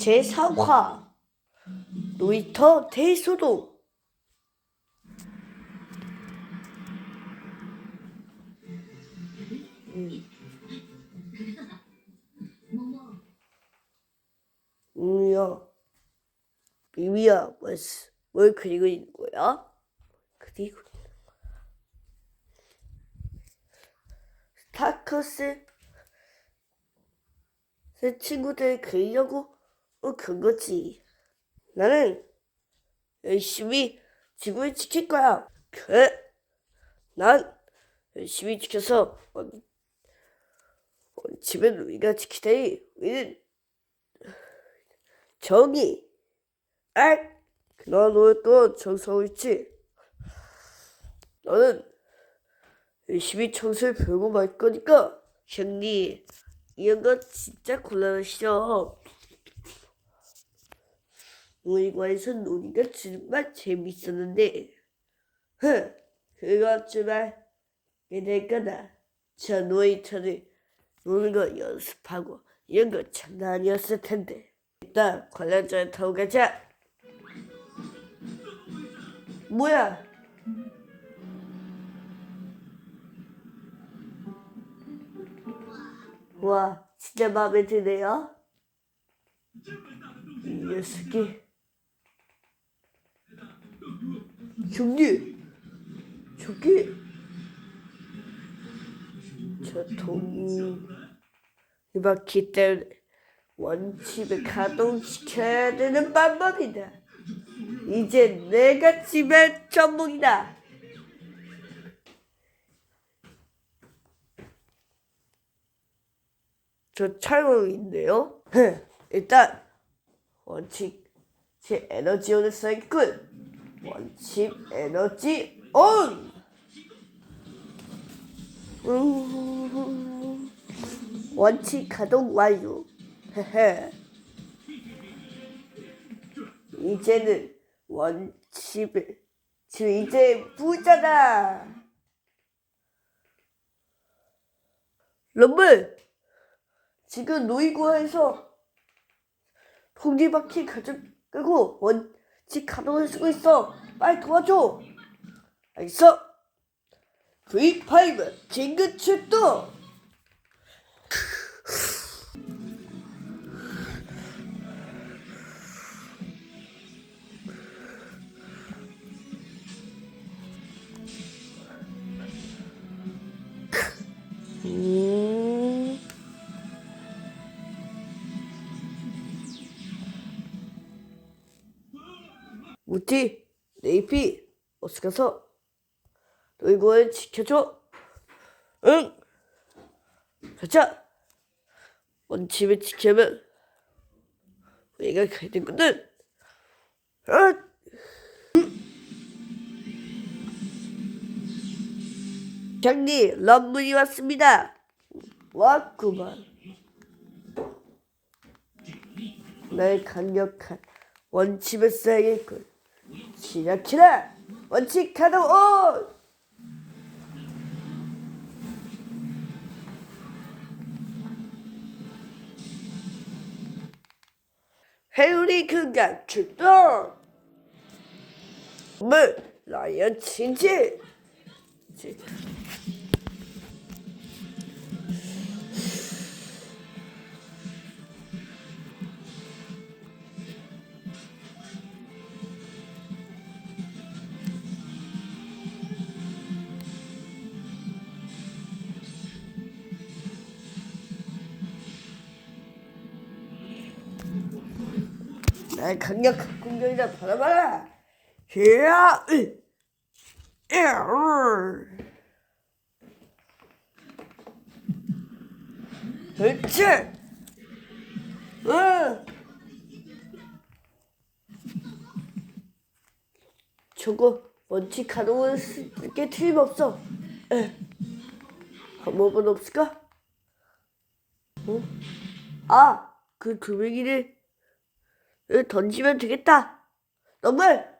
제4화 놀이터 대소동 음이야 비비야 뭘, 쓰- 뭘 그리고 있는 거야? 그리고. 스타커스 새 친구들 그리려고 어, 그런 거지. 나는 열심히 지구를 지킬 거야. 그래. 난 열심히 지켜서 원, 원칙은 우리가 지키다니 우리는 정의. 알. 넌 오늘 또 청소하고 있지? 너는 열심히 청소를 배우고 말 거니까 형님 이런 거 진짜 곤란하시죠? 놀이관에서 놀이가 정말 재밌었는데 흥될 거다 저 놀이터를 노는 거 연습하고 이런 거 장난 아니었을 텐데. 일단 관람차에 타고 가자. 뭐야? 와 진짜 마음에 드네요. 이 녀석이 형님 저기. 저 동이 이 바퀴 때문에 원집을 가동시켜야 되는 방법이다. 이제 내가 집의 전문이다. 저 촬영인데요? 일단 원칙 제 에너지온을 써있군 원칙 에너지 온! 음, 원칙 가동 완료. 이제는 원칙을 지금 이제 부자다. 럼블! 지금 놀이공원에서 통지바퀴 가져가고 원 칙 가동을 쓰고 있어. 빨리 도와줘. 알겠어? V5 진급 출동. 음. 우티, 네이피, 어서 가서 놀이공원 지켜줘. 응. 가자. 원칙을 지키면 우리가 가야 되거든. 아! 장님, 런문이 왔습니다. 왔구만. 나의 강력한 원칙을 써야겠군. 시작해라! 원칙 가동 온! 해우리 금강 출동! 물, 라이언 친지! 나의 강력한 공격이다 받아봐라 히야 으. 그렇지 응 저거 원칙 가동은 쓸게 틀림없어 에. 방법은 없을까? 어? 아, 그을 던지면 되겠다. 정말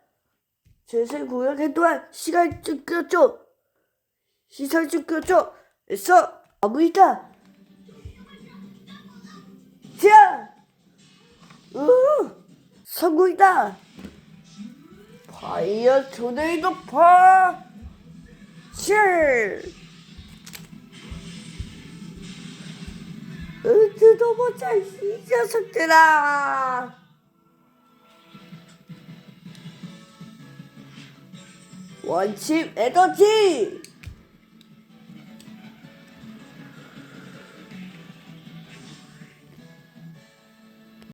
제세 공연할 동안 시간 좀 끌었죠. 시선 좀 끌었죠. 애써 마무리다. 자, 으, 성공이다. 파이어 토네이도 파. 칠. 으드도보자 이 녀석들아. 원칩 에너지.